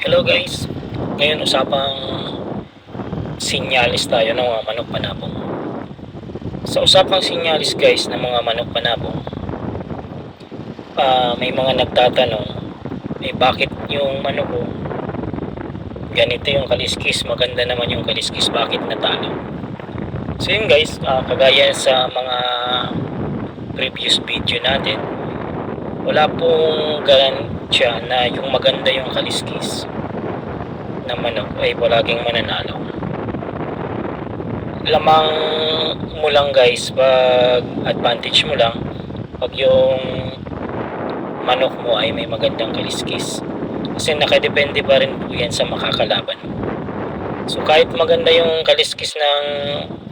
Hello guys, ngayon usapang sinyalis tayo ng mga manok panabong. Sa usapang sinyalis guys ng mga manok panabong, ah, may mga nagtatanong, eh bakit yung manok ko, ganito yung kaliskis, maganda naman yung kaliskis, bakit natalo? So yun guys, ah, kagaya sa mga previous video natin, wala pong garansya na yung maganda yung kaliskis na manok ay palaging mananalo. Lamang mo lang guys, pag advantage mo lang, pag yung manok mo ay may magandang kaliskis. Kasi nakadepende pa rin po yan sa makakalaban. So kahit maganda yung kaliskis ng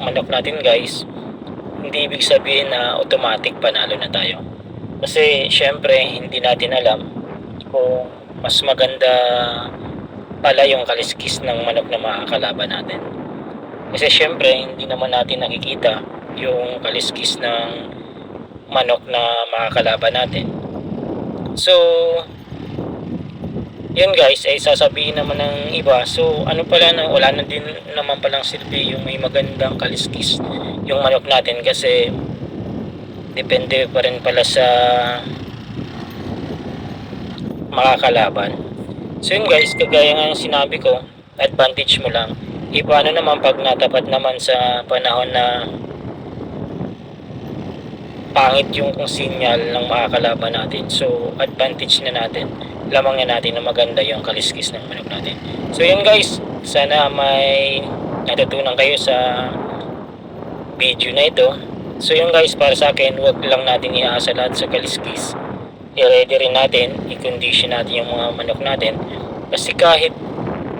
manok natin guys, hindi ibig sabihin na automatic panalo na tayo. Kasi syempre hindi natin alam kung mas maganda pala yung kaliskis ng manok na makakalaban natin. Kasi syempre hindi naman natin nakikita yung kaliskis ng manok na makakalaban natin. So, yun guys, ay sasabihin naman ng iba. So, ano pala na wala na din naman palang silbi yung may magandang kaliskis yung manok natin kasi depende pa rin pala sa makakalaban. So yun guys, kagaya nga ng sinabi ko, advantage mo lang. E paano naman pag natapat naman sa panahon na pangit yung sinyal ng makakalaban natin. So advantage na natin. Lamang na natin na maganda yung kaliskis ng manok natin. So yun guys, sana may natutunan kayo sa video na ito. So yun guys, para sa akin, wag lang natin iaasa lahat sa kaliskis. I-ready rin natin, i-condition natin yung mga manok natin. Kasi kahit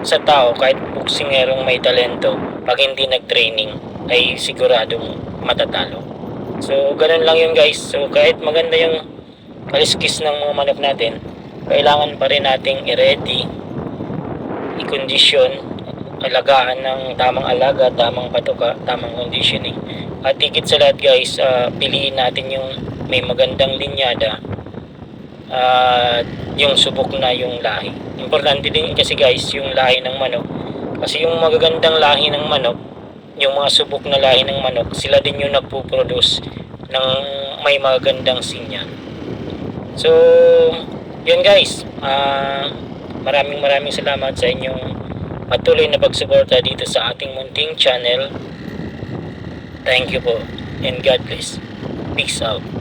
sa tao, kahit buksingerong may talento, pag hindi nag-training, ay siguradong matatalo. So, ganun lang yun guys. So, kahit maganda yung kaliskis ng mga manok natin, kailangan pa rin nating i-ready, i-condition, alagaan ng tamang alaga, tamang patuka, tamang conditioning. At higit sa lahat guys, ah, piliin natin yung may magandang linyada at yung subok na yung lahi. Importante din kasi guys yung lahi ng manok. Kasi yung magagandang lahi ng manok, yung mga subok na lahi ng manok, sila din yung nagpo-produce ng may magagandang sinyal. So, yun guys. ah maraming maraming salamat sa inyong patuloy na pagsuporta dito sa ating munting channel. Thank you po and God bless. Peace out.